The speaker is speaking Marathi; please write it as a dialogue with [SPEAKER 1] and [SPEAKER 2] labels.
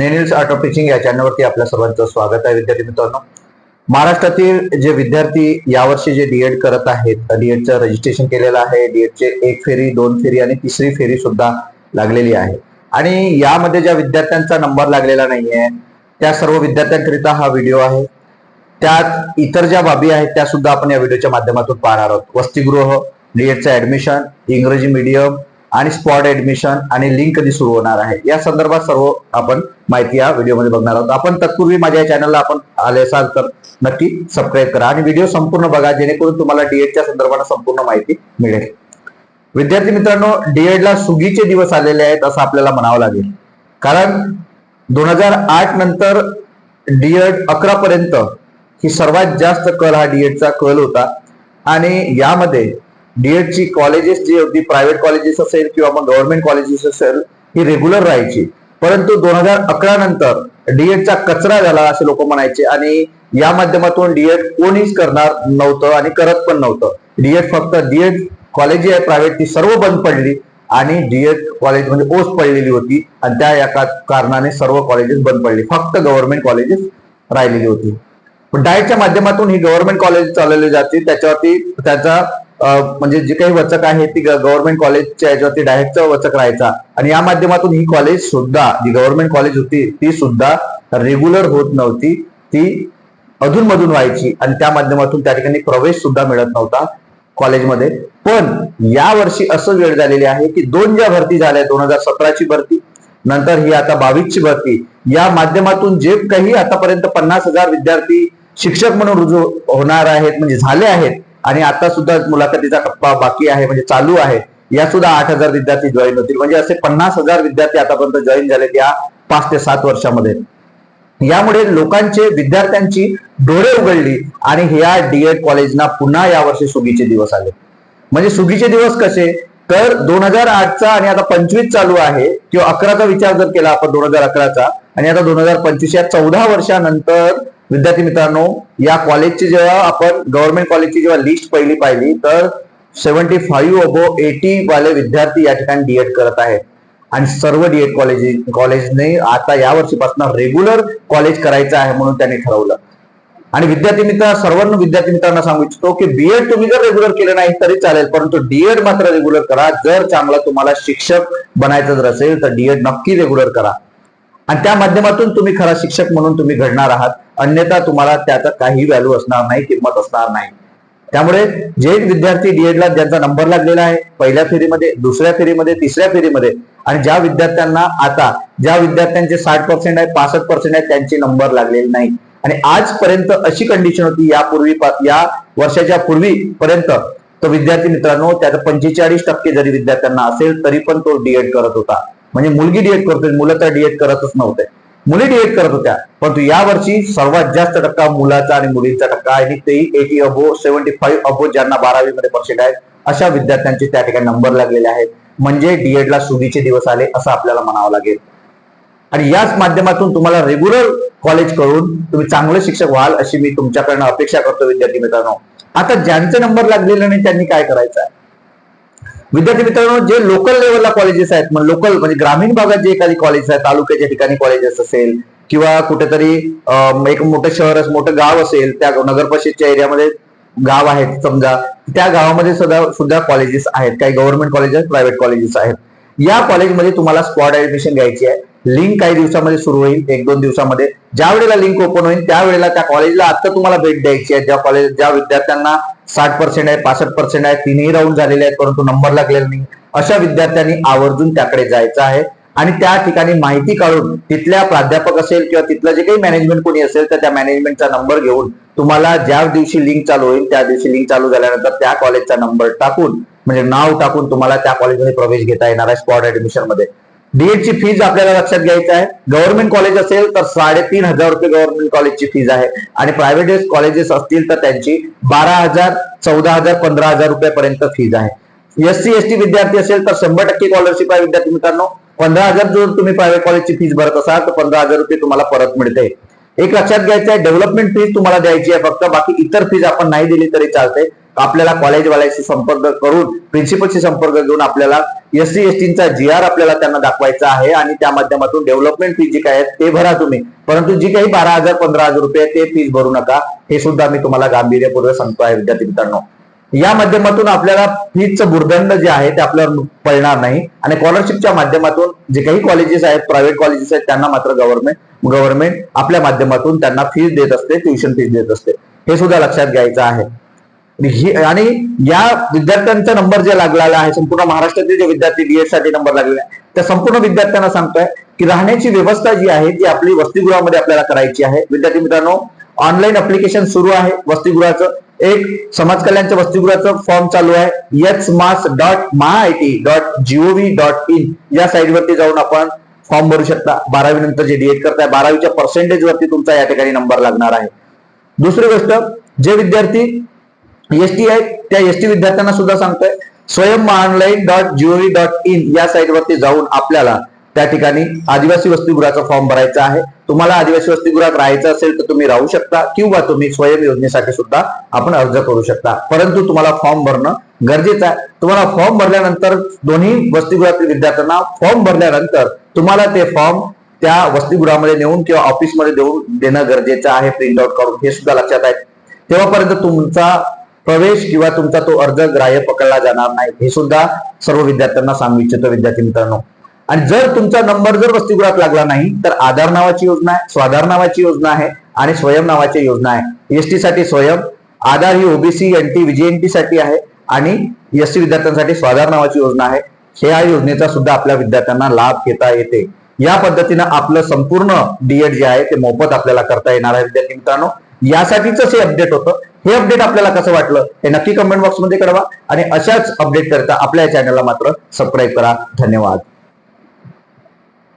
[SPEAKER 1] नेनिल्स ऑटो टीचिंग या चॅनलवरती आपल्या सर्वांचं स्वागत आहे. विद्यार्थी मित्रांनो महाराष्ट्रातील जे विद्यार्थी यावर्षी जे डीएड करत आहेत डीएडचं रजिस्ट्रेशन केलेलं आहे. डीएडचे एक फेरी दोन फेरी आणि तिसरी फेरी सुद्धा लागलेली आहे. आणि यामध्ये ज्या विद्यार्थ्यांचा नंबर लागलेला नाहीये त्या सर्व विद्यार्थ्यांकरिता हा व्हिडिओ आहे. त्यात इतर ज्या बाबी आहेत त्या सुद्धा आपण या व्हिडिओच्या माध्यमातून पाहणार आहोत. वसतिगृह डीएडचं ऍडमिशन इंग्रजी मीडियम आणि स्पॉट ऍडमिशन आणि लिंक कधी सुरू होणार आहे या संदर्भात सर्व आपण माहिती या व्हिडिओमध्ये बघणार आहोत. आपण तत्पूर्वी माझ्या चॅनलला आपण आले असाल तर नक्की सबस्क्राईब करा आणि व्हिडिओ संपूर्ण बघा जेणेकरून तुम्हाला डीएडच्या संदर्भात संपूर्ण माहिती मिळेल. विद्यार्थी मित्रांनो डीएडला सुगीचे दिवस आलेले आहेत असं आपल्याला म्हणावं लागेल. कारण दोन हजार आठ नंतर डीएड अकरा पर्यंत ही सर्वात जास्त कल हा डीएडचा कल होता. आणि यामध्ये डीएडची कॉलेजेस जी होती प्रायव्हेट कॉलेजेस असेल किंवा मग गव्हर्नमेंट कॉलेजेस असेल ही रेग्युलर राहायची. परंतु दोन हजार अकरा नंतर डीएडचा कचरा झाला असे लोक म्हणायचे आणि या माध्यमातून डीएड कोणीच करणार नव्हतं आणि करत पण नव्हतं. डीएड फक्त डीएड कॉलेज जी आहे प्रायव्हेट ती सर्व बंद पडली आणि डीएड कॉलेज म्हणजे ओस पडलेली होती आणि त्या या कारणाने सर्व कॉलेजेस बंद पडली. फक्त गव्हर्नमेंट कॉलेजेस राहिलेली होती. पण माध्यमातून ही गव्हर्नमेंट कॉलेज चालवली जाते त्याच्यावरती त्याचा म्हणजे जे काही वचक आहे ती गव्हर्नमेंट कॉलेजच्या याच्यावरती डायरेक्टचा वचक राहायचा. आणि या माध्यमातून ही कॉलेज सुद्धा जी गव्हर्नमेंट कॉलेज होती ती सुद्धा रेग्युलर होत नव्हती. ती अधूनमधून व्हायची आणि त्या माध्यमातून त्या ठिकाणी प्रवेश सुद्धा मिळत नव्हता कॉलेजमध्ये पण या वर्षी असं वेळ झालेली आहे की दोन ज्या भरती झाल्या दोन हजार सतराची भरती नंतर ही आता बावीसची भरती या माध्यमातून जे काही आतापर्यंत पन्नास हजार विद्यार्थी शिक्षक म्हणून रुजू होणार आहेत म्हणजे झाले आहेत आणि आता सुद्धा मुलाखतीचा टप्पा बाकी आहे म्हणजे चालू आहे. या सुद्धा आठ हजार विद्यार्थी जॉईन होतील. म्हणजे असे पन्नास हजार विद्यार्थी आतापर्यंत जॉईन झालेत या पाच ते सात वर्षामध्ये. यामुळे लोकांचे विद्यार्थ्यांची डोळे उघडली आणि ह्या डीएड कॉलेजना पुन्हा यावर्षी सुगीचे दिवस आले. म्हणजे सुगीचे दिवस कसे? तर दोन हजार आठचा आणि आता पंचवीस चालू आहे. किंवा अकराचा विचार जर केला आपण दोन हजार अकराचा आणि आता दोन हजार पंचवीस या चौदा वर्षानंतर विद्यार्थी मित्रांनो या कॉलेजची जेव्हा आपण गव्हर्नमेंट कॉलेजची जेव्हा लिस्ट पहिली पाहिली तर सेव्हन्टी फाईव्ह अबो एटी वाले विद्यार्थी या ठिकाणी डीएड करत आहेत. आणि सर्व डीएड कॉलेज कॉलेजने आता या वर्षीपासून रेग्युलर कॉलेज करायचं आहे म्हणून त्यांनी ठरवलं. आणि विद्यार्थी मित्र सर्वांना विद्यार्थी मित्रांना सांगू इच्छितो की बीएड तुम्ही जर रेग्युलर केलं नाही तरी चालेल परंतु डीएड मात्र रेग्युलर करा. जर चांगला तुम्हाला शिक्षक बनायचं जर असेल तर डीएड नक्की रेग्युलर करा. आणि त्या माध्यमातून तुम्ही खरा शिक्षक म्हणून तुम्ही घडणार आहात. अन्यथा तुम्हाला त्याचा काही व्हॅल्यू असणार नाही किंमत असणार नाही. त्यामुळे जे विद्यार्थी डीएडला ज्यांचा नंबर लागलेला आहे पहिल्या फेरीमध्ये दुसऱ्या फेरीमध्ये तिसऱ्या फेरीमध्ये आणि ज्या विद्यार्थ्यांना आता ज्या विद्यार्थ्यांचे साठ पर्सेंट आहे पासष्ट पर्सेंट आहे त्यांचे नंबर लागलेले नाही. आणि आजपर्यंत अशी कंडिशन होती यापूर्वी या वर्षाच्या पूर्वीपर्यंत तो विद्यार्थी मित्रांनो त्याचा पंचेचाळीस टक्के जरी विद्यार्थ्यांना असेल तरी पण तो डीएड करत होता. म्हणजे मुलगी डीएड करतोय मुलं तर डीएड करतच नव्हते. मुली डीएड करत होत्या परंतु या वर्षी सर्वात जास्त टक्का मुलाचा आणि मुलींचा टक्का आहे. आणि तेही eighty above seventy five above ज्यांना बारावी मध्ये पर्सेंट आहेत अशा विद्यार्थ्यांचे त्या ठिकाणी नंबर लागलेले आहेत. म्हणजे डीएड ला सुगीचे दिवस आले असं आपल्याला म्हणावं लागेल. आणि याच माध्यमातून तुम्हाला रेग्युलर कॉलेज करून तुम्ही चांगले शिक्षक व्हाल अशी मी तुमच्याकडनं अपेक्षा करतो विद्यार्थी मित्रांनो. आता ज्यांचे नंबर लागलेले नाही त्यांनी काय करायचं आहे? विद्यार्थी मित्रांनो जे लोकल लेवलला कॉलेजेस आहेत मग लोकल म्हणजे ग्रामीण भागात जे एखादी कॉलेज आहेत तालुक्याच्या ठिकाणी कॉलेजेस असेल किंवा कुठेतरी एक मोठं शहर मोठं गाव असेल त्या नगर परिषदच्या एरियामध्ये गाव आहेत समजा त्या गावामध्ये सुद्धा सुद्धा कॉलेजेस आहेत. काही गव्हर्नमेंट कॉलेजेस प्रायव्हेट कॉलेजेस आहेत. या कॉलेजमध्ये तुम्हाला स्पॉट ऍडमिशन घ्यायची आहे. लिंक काही दिवसामध्ये सुरू होईल एक दोन दिवसामध्ये. ज्या वेळेला लिंक ओपन होईल त्यावेळेला त्या कॉलेजला आता तुम्हाला भेट द्यायची आहे. ज्या कॉलेज ज्या विद्यार्थ्यांना साठ पर्सेंट आहे पासष्ट पर्सेंट आहे तिन्ही राऊंड झालेले आहेत परंतु नंबर लागलेला नाही. अशा विद्यार्थ्यांनी आवर्जून त्याकडे जायचं आहे. आणि त्या ठिकाणी माहिती काढून तिथल्या प्राध्यापक असेल किंवा तिथलं जे काही मॅनेजमेंट कोणी असेल तर त्या मॅनेजमेंटचा नंबर घेऊन तुम्हाला ज्या दिवशी लिंक चालू होईल त्या दिवशी लिंक चालू झाल्यानंतर त्या कॉलेजचा नंबर टाकून म्हणजे नाव टाकून तुम्हाला त्या कॉलेजमध्ये प्रवेश घेता येणार आहे स्पॉट ऍडमिशनमध्ये. डीएड ची फीज आपल्याला लक्षात घ्यायचं आहे. गव्हर्नमेंट कॉलेज असेल तर साडेतीन हजार रुपये गव्हर्नमेंट कॉलेजची फीज आहे. आणि प्रायव्हेट कॉलेजेस असतील तर त्यांची बारा हजार चौदा हजार पंधरा हजार रुपयापर्यंत फीज आहे. एस सी एस टी विद्यार्थी असेल तर शंभर टक्के स्कॉलरशिप आहे विद्यार्थी मित्रांनो. पंधरा हजार जर तुम्ही प्रायव्हेट कॉलेजची फीज भरत असाल तर पंधरा हजार रुपये तुम्हाला परत मिळते. एक लक्षात घ्यायचं आहे डेव्हलपमेंट फीज तुम्हाला द्यायची आहे फक्त. बाकी इतर फीज आपण नाही दिली तरी चालते. आपल्याला कॉलेजवाल्याशी संपर्क करून प्रिन्सिपलशी संपर्क घेऊन आपल्याला S C S G R आपल्याला त्यांना दाखवायचा आहे आणि त्या माध्यमातून डेव्हलपमेंट फी जी काय आहे ते भरा तुम्ही. परंतु जी काही बारा हजार पंधरा हजार रुपये ते फीज भरू नका. हे सुद्धा मी तुम्हाला गांभीर्यपूर्वक सांगतो आहे विद्यार्थी मित्रांनो. या माध्यमातून आपल्याला फीजचं भुर्दंड जे आहे ते आपल्यावर पडणार नाही. आणि स्कॉलरशिपच्या माध्यमातून जे काही कॉलेजेस आहेत प्रायव्हेट कॉलेजेस आहेत त्यांना मात्र गव्हर्नमेंट गव्हर्नमेंट आपल्या माध्यमातून त्यांना फीज देत असते ट्युशन फीज देत असते. हे सुद्धा लक्षात घ्यायचं आहे. आणि या विद्यार्थ्यांचा नंबर जे लागलेला आहे संपूर्ण महाराष्ट्रातील जे विद्यार्थी डीएडसाठी नंबर लागलेला आहे त्या संपूर्ण विद्यार्थ्यांना सांगतोय की राहण्याची व्यवस्था जी आहे ती आपली वसतिगृहामध्ये आपल्याला करायची आहे. विद्यार्थी मित्रांनो ऑनलाईन अप्लिकेशन सुरू आहे वसतिगृहाचं. एक समाज कल्याणच्या वसतिगृहाचं फॉर्म चालू आहे. H mas dot Maha IT dot gov dot in या साईटवरती जाऊन आपण फॉर्म भरू शकता. बारावी नंतर जे डीएड करताय बारावीच्या पर्सेंटेज वरती तुमचा या ठिकाणी नंबर लागणार आहे. दुसरी गोष्ट जे विद्यार्थी एसटी आहेत त्या एसटी विद्यार्थ्यांना सुद्धा सांगतोय Swayam online dot gov dot in या साईट वरती जाऊन आपल्याला त्या ठिकाणी आदिवासी वसतिगृहाचा फॉर्म भरायचा आहे. तुम्हाला आदिवासी वसतिगृहात राहायचं असेल तर तुम्ही राहू शकता किंवा तुम्ही स्वयं योजनेसाठी सुद्धा आपण अर्ज करू शकता. परंतु तुम्हाला फॉर्म भरणं गरजेचं आहे. तुम्हाला फॉर्म भरल्यानंतर दोन्ही वसतिगृहातील विद्यार्थ्यांना फॉर्म भरल्यानंतर तुम्हाला ते फॉर्म त्या वसतिगृहामध्ये नेऊन किंवा ऑफिसमध्ये देऊन देणं गरजेचं आहे प्रिंट आउट करून. हे सुद्धा लक्षात आहे. तेव्हापर्यंत तुमचा प्रवेश किंवा तुमचा तो अर्ज ग्राह्य पकडला जाणार नाही हे सुद्धा सर्व विद्यार्थ्यांना सांगू इच्छितो विद्यार्थी मित्रांनो. आणि जर तुमचा नंबर जर वसतिगृहात लागला नाही तर आधार नावाची योजना आहे स्वाधार नावाची योजना आहे आणि स्वयं नावाची योजना आहे. एसटी साठी स्वयं आधार ही ओबीसी एनटी व्हीजीएनटी साठी आहे आणि एस विद्यार्थ्यांसाठी स्वाधार नावाची योजना आहे. ह्या योजनेचा सुद्धा आपल्या विद्यार्थ्यांना लाभ घेता येते. या पद्धतीनं आपलं संपूर्ण डीएड जे आहे ते मोफत आपल्याला करता येणार आहे विद्यार्थी मित्रांनो. यासाठीच हे अपडेट होतं. हे अपडेट आपल्याला कसं वाटलं हे नक्की कमेंट बॉक्समध्ये कळवा. आणि अशाच अपडेट करता आपल्या चॅनलला मात्र सबस्क्राईब करा. धन्यवाद.